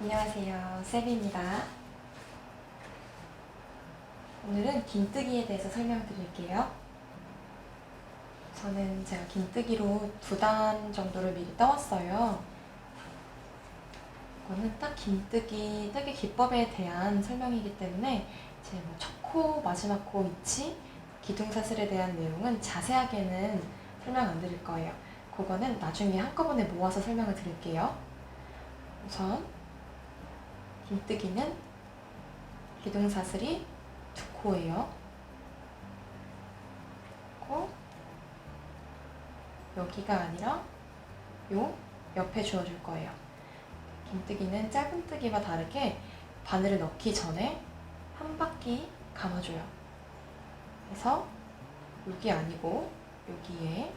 안녕하세요. 세비입니다. 오늘은 긴뜨기에 대해서 설명드릴게요. 저는 제가 긴뜨기로 두 단 정도를 미리 떠왔어요. 이거는 딱 긴뜨기 뜨기 기법에 대한 설명이기 때문에 제뭐 첫코, 마지막 코 위치, 기둥사슬에 대한 내용은 자세하게는 설명 안 드릴 거예요. 그거는 나중에 한꺼번에 모아서 설명을 드릴게요. 우선 긴뜨기는 기둥사슬이 두 코예요. 코 여기가 아니라 요 옆에 주어줄 거예요. 긴뜨기는 짧은 뜨기와 다르게 바늘을 넣기 전에 한 바퀴 감아줘요. 그래서 여기 아니고 여기에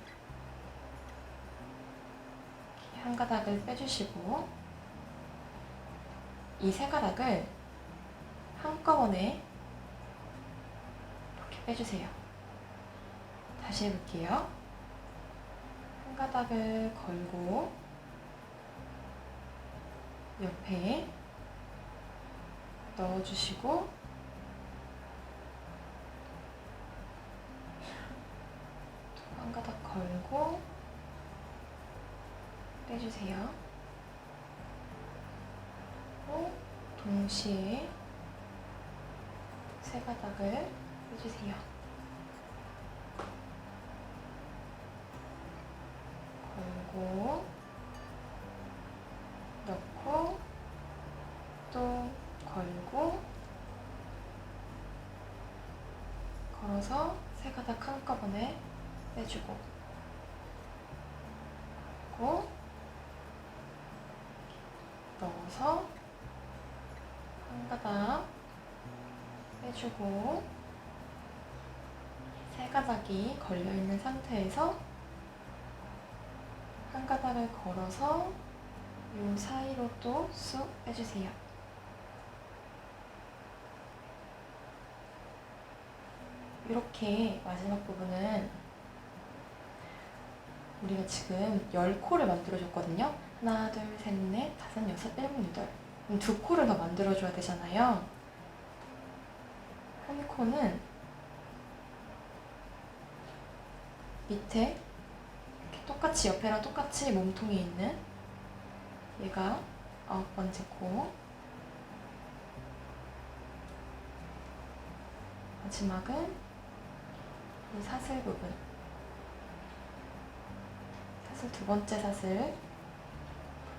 한 가닥을 빼주시고 이 세 가닥을 한꺼번에 이렇게 빼주세요. 다시 해볼게요. 한 가닥을 걸고 옆에 넣어주시고 또한 가닥 걸고 빼주세요. 또 동시에 세 가닥을 빼주세요. 걸고 넣고 또 걸고 걸어서 세 가닥 한꺼번에 빼주고 그리고 넣어서 한 가닥 빼주고 세 가닥이 걸려있는 상태에서 한 가닥을 걸어서 이 사이로 또 쑥 빼주세요. 이렇게 마지막 부분은 우리가 지금 10코를 만들어줬거든요. 하나, 둘, 셋, 넷, 다섯, 여섯, 일곱, 여덟. 두 코를 더 만들어줘야 되잖아요. 한 코는 밑에 이렇게 똑같이 옆에랑 똑같이 몸통이 있는 얘가 아홉 번째 코. 마지막은 이 사슬 부분. 사슬 두 번째 사슬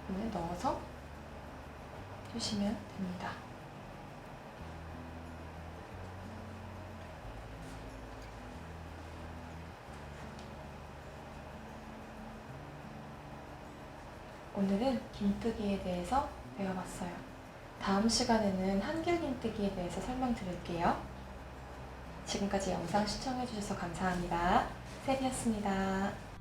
부분을 넣어서 주시면 됩니다. 오늘은 긴뜨기에 대해서 배워봤어요. 다음 시간에는 한길 긴뜨기에 대해서 설명드릴게요. 지금까지 영상 시청해주셔서 감사합니다. 세리였습니다.